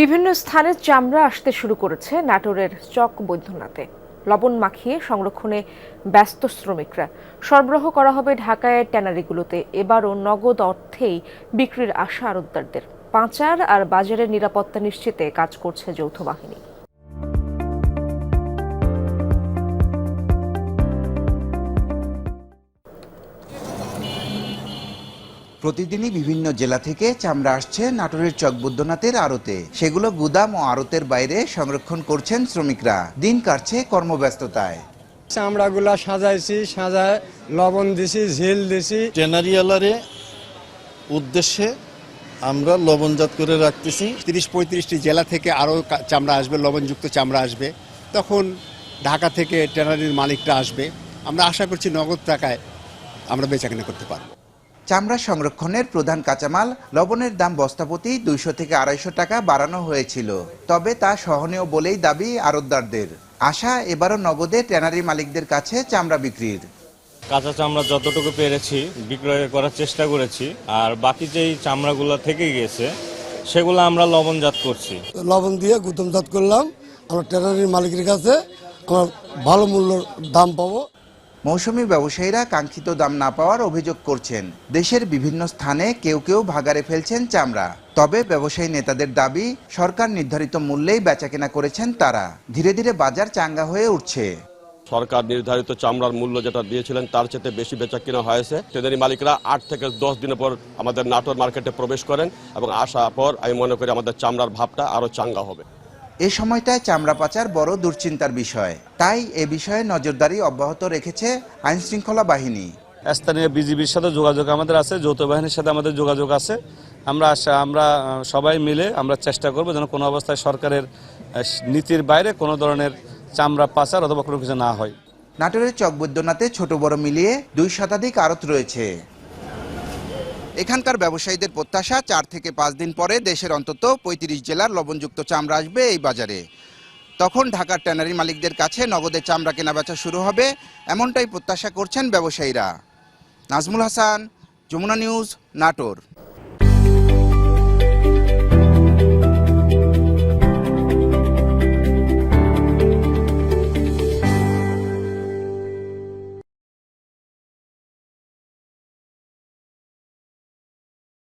বিভিন্ন স্থানে চামড়া আসতে শুরু করেছে নাটোরের চক বৈদ্যনাথে। লবণ মাখিয়ে সংরক্ষণে ব্যস্ত শ্রমিকরা। সরবরাহ করা হবে ঢাকায় ট্যানারিগুলোতে। এবারও নগদ অর্থেই বিক্রির আশা আরোদ্দারদের। পাঁচার আর বাজারের নিরাপত্তা নিশ্চিতে কাজ করছে যৌথ বাহিনী। প্রতিদিনই বিভিন্ন জেলা থেকে চামড়া আসছে নাটোরের চক চকবুদ্ধনাথের আড়তে। সেগুলো গুদাম ও আড়তের বাইরে সংরক্ষণ করছেন শ্রমিকরা। দিন কাটছে কর্মব্যস্ততায়। চামড়াগুলা সাজাইছি সাজায় লবণ দিছি ঝিল দিছি। ট্যানারিয়ালারে উদ্দেশ্যে আমরা লবণজাত করে রাখতেছি। তিরিশ পঁয়ত্রিশটি জেলা থেকে আরও চামড়া আসবে লবণযুক্ত চামড়া আসবে। তখন ঢাকা থেকে ট্যানারির মালিকরা আসবে। আমরা আশা করছি নগদ টাকায় আমরা বেচাকেনা করতে পারব। চামড়া সংরক্ষণের প্রধান কাঁচামাল লবণের দাম বস্তাপতি দুইশো থেকে আড়াইশো টাকা বাড়ানো হয়েছিল। তবে তা সহনীয় বলেই দাবি আড়তদারদের আশা এবারও নগদে ট্যানারি মালিকদের কাছে চামড়া বিক্রির। কাঁচা চামড়া যতটুকু পেরেছি বিক্রয় করার চেষ্টা করেছি আর বাকি যেই চামড়াগুলো থেকে গিয়েছে সেগুলো আমরা লবণজাত করছি। লবণ দিয়ে গুতমজাত করলাম। আমরা ট্যানারির মালিকের কাছে আমরা ভালো মূল্য দাম পাবো। মৌসুমী ব্যবসায়ীরা কাঙ্ক্ষিত দাম না পাওয়ার অভিযোগ করছেন। দেশের বিভিন্ন স্থানে কেউ কেউ ভাগারে ফেলছেন চামড়া। তবে ব্যবসায়ী নেতাদের দাবি, সরকার নির্ধারিত মূল্যেই বেচাকেনা করেছেন তারা। ধীরে ধীরে বাজার চাঙ্গা হয়ে উঠছে। সরকার নির্ধারিত চামড়ার মূল্য যেটা দিয়েছিলেন, তার চেয়ে বেশি বেচা কিনা হয়েছে। ট্রেনারি মালিকরা আট থেকে দশ দিনের পর আমাদের নাটোর মার্কেটে প্রবেশ করেন এবং আসার পর আমি মনে করি আমাদের চামড়ার ভাবটা আরও চাঙ্গা হবে। এ সময়টায় চামড়া পাচার বড় দুশ্চিন্তার বিষয়। তাই এ বিষয়ে নজরদারি অব্যাহত রেখেছে আইনশৃঙ্খলা বাহিনী। স্থানীয় বিজিবির সাথে যোগাযোগ আমাদের আছে যৌথ বাহিনীর সাথে আমাদের যোগাযোগ আছে। আমরা আশা- আমরা সবাই মিলে আমরা চেষ্টা করব যেন কোনো অবস্থায় সরকারের নীতির বাইরে কোনো ধরনের চামড়া পাচার অথবা কোনো কিছু না হয়। নাটোরের চকবৈদ্যনাথে ছোট বড় মিলিয়ে দুই শতাধিক আড়ত রয়েছে। এখানকার ব্যবসায়ীদের প্রত্যাশা, চার থেকে পাঁচ দিন পরে দেশের অন্তত পঁয়ত্রিশ জেলার লবণযুক্ত চামড়া আসবে এই বাজারে। তখন ঢাকার ট্যানারি মালিকদের কাছে নগদে চামড়া কেনাবেচা শুরু হবে, এমনটাই প্রত্যাশা করছেন ব্যবসায়ীরা। নাজমুল হাসান, যমুনা নিউজ, নাটোর।